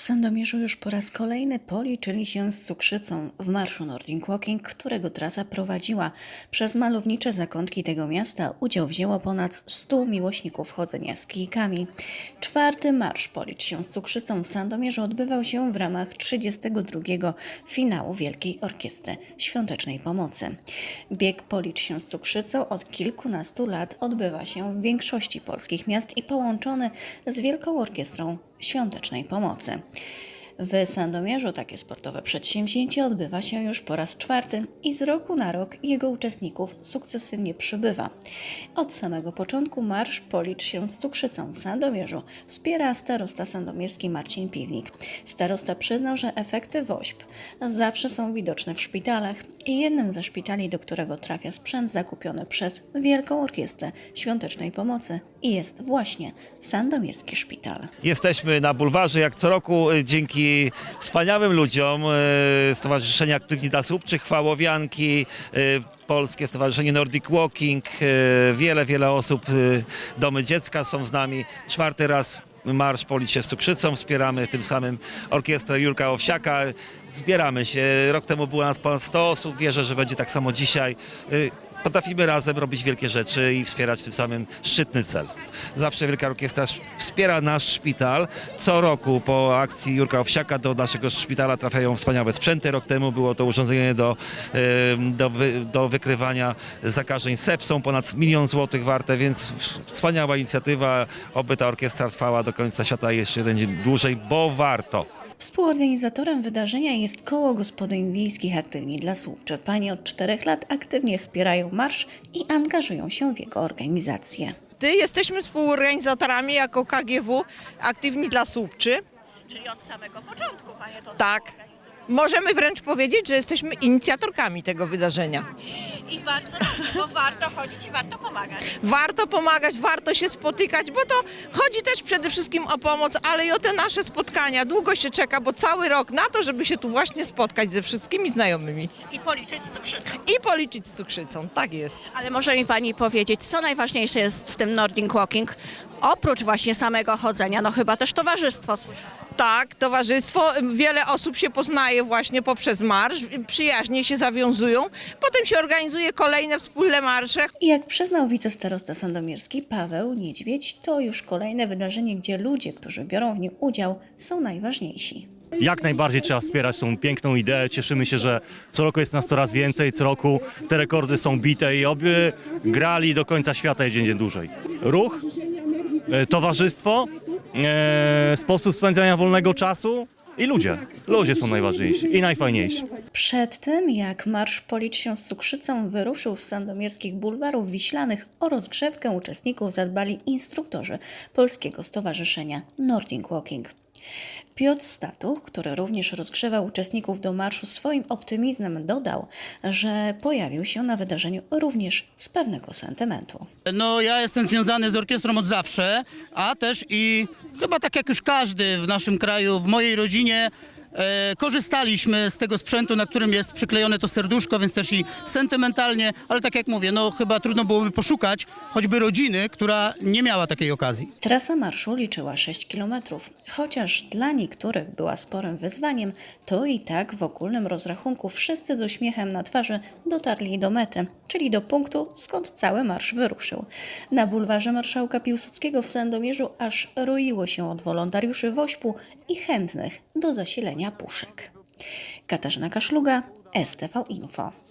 W Sandomierzu już po raz kolejny policzyli się z cukrzycą w marszu Nordic Walking, którego trasa prowadziła przez malownicze zakątki tego miasta. Udział wzięło ponad 100 miłośników chodzenia z kijkami. Czwarty marsz Policz się z cukrzycą w Sandomierzu odbywał się w ramach 32. finału Wielkiej Orkiestry Świątecznej Pomocy. Bieg Policz się z cukrzycą od kilkunastu lat odbywa się w większości polskich miast i połączony z Wielką Orkiestrą Świątecznej Pomocy. W Sandomierzu takie sportowe przedsięwzięcie odbywa się już po raz czwarty i z roku na rok jego uczestników sukcesywnie przybywa. Od samego początku marsz Policz się z cukrzycą w Sandomierzu wspiera starosta sandomierski Marcin Piwnik. Starosta przyznał, że efekty WOŚP zawsze są widoczne w szpitalach i jednym ze szpitali, do którego trafia sprzęt zakupiony przez Wielką Orkiestrę Świątecznej Pomocy jest właśnie Sandomierski Szpital. Jesteśmy na bulwarze jak co roku y, wspaniałym ludziom y, Stowarzyszenia Aktywni dla Słupczych, Chwałowianki, y, Polskie Stowarzyszenie Nordic Walking, y, wiele, wiele osób, Domy Dziecka są z nami. Czwarty raz Marsz Policz się z Cukrzycą, wspieramy tym samym orkiestrę Jurka Owsiaka. Zbieramy się. Rok temu było nas ponad 100 osób, wierzę, że będzie tak samo dzisiaj. Potrafimy razem robić wielkie rzeczy i wspierać tym samym szczytny cel. Zawsze Wielka Orkiestra wspiera nasz szpital. Co roku po akcji Jurka Owsiaka do naszego szpitala trafiają wspaniałe sprzęty. Rok temu było to urządzenie do, do, do wykrywania zakażeń sepsą, ponad milion złotych warte, więc wspaniała inicjatywa. Oby ta orkiestra trwała do końca świata jeszcze jeden dzień dłużej, bo warto. Współorganizatorem wydarzenia jest Koło Gospodyń Wiejskich Aktywni dla Słupczy. Panie od czterech lat aktywnie wspierają marsz i angażują się w jego organizację. Ty jesteśmy współorganizatorami jako KGW Aktywni dla Słupczy. Czyli od samego początku, panie to Tak. Możemy wręcz powiedzieć, że jesteśmy inicjatorkami tego wydarzenia. I bardzo dobrze, bo warto chodzić i warto pomagać. Warto pomagać, warto się spotykać, bo to chodzi też przede wszystkim o pomoc, ale i o te nasze spotkania. Długo się czeka, bo cały rok na to, żeby się tu właśnie spotkać ze wszystkimi znajomymi I policzyć z cukrzycą. i policzyć z cukrzycą. Tak jest. Ale może mi pani powiedzieć, co najważniejsze jest w tym Nordic Walking? Oprócz właśnie samego chodzenia, no chyba też towarzystwo. słyszę. Tak, towarzystwo, wiele osób się poznaje właśnie poprzez marsz, przyjaźnie się zawiązują, potem się organizuje kolejne wspólne marsze, I jak przyznał wicestarosta sandomierski Paweł Niedźwiedź, to już kolejne wydarzenie, gdzie ludzie, którzy biorą w nim udział, są najważniejsi. Jak najbardziej trzeba wspierać tą piękną ideę. Cieszymy się, że co roku jest nas coraz więcej, co roku te rekordy są bite i oby grali do końca świata jeden dzień dłużej. Ruch, e, towarzystwo, e, sposób spędzania wolnego czasu i ludzie. Ludzie są najważniejsi i najfajniejsi. Przed tym, jak marsz Policz się z cukrzycą wyruszył z sandomierskich bulwarów wiślanych, o rozgrzewkę uczestników zadbali instruktorzy Polskiego Stowarzyszenia Nordic Walking. Piotr Statuch, który również rozgrzewał uczestników do marszu swoim optymizmem, dodał, że pojawił się na wydarzeniu również z pewnego sentymentu. No ja jestem związany z orkiestrą od zawsze, a też i chyba tak jak już każdy w naszym kraju, w mojej rodzinie e, korzystaliśmy z tego sprzętu, na którym jest przyklejone to serduszko, więc też i sentymentalnie, ale tak jak mówię, no chyba trudno byłoby poszukać choćby rodziny, która nie miała takiej okazji. Trasa marszu liczyła 6 km. Chociaż dla niektórych była sporym wyzwaniem, to i tak w ogólnym rozrachunku wszyscy z uśmiechem na twarzy dotarli do mety, czyli do punktu, skąd cały marsz wyruszył. Na bulwarze marszałka Piłsudskiego w Sandomierzu aż roiło się od wolontariuszy Wośpu i chętnych do zasilenia puszek. Katarzyna Kaszluga, STV Info.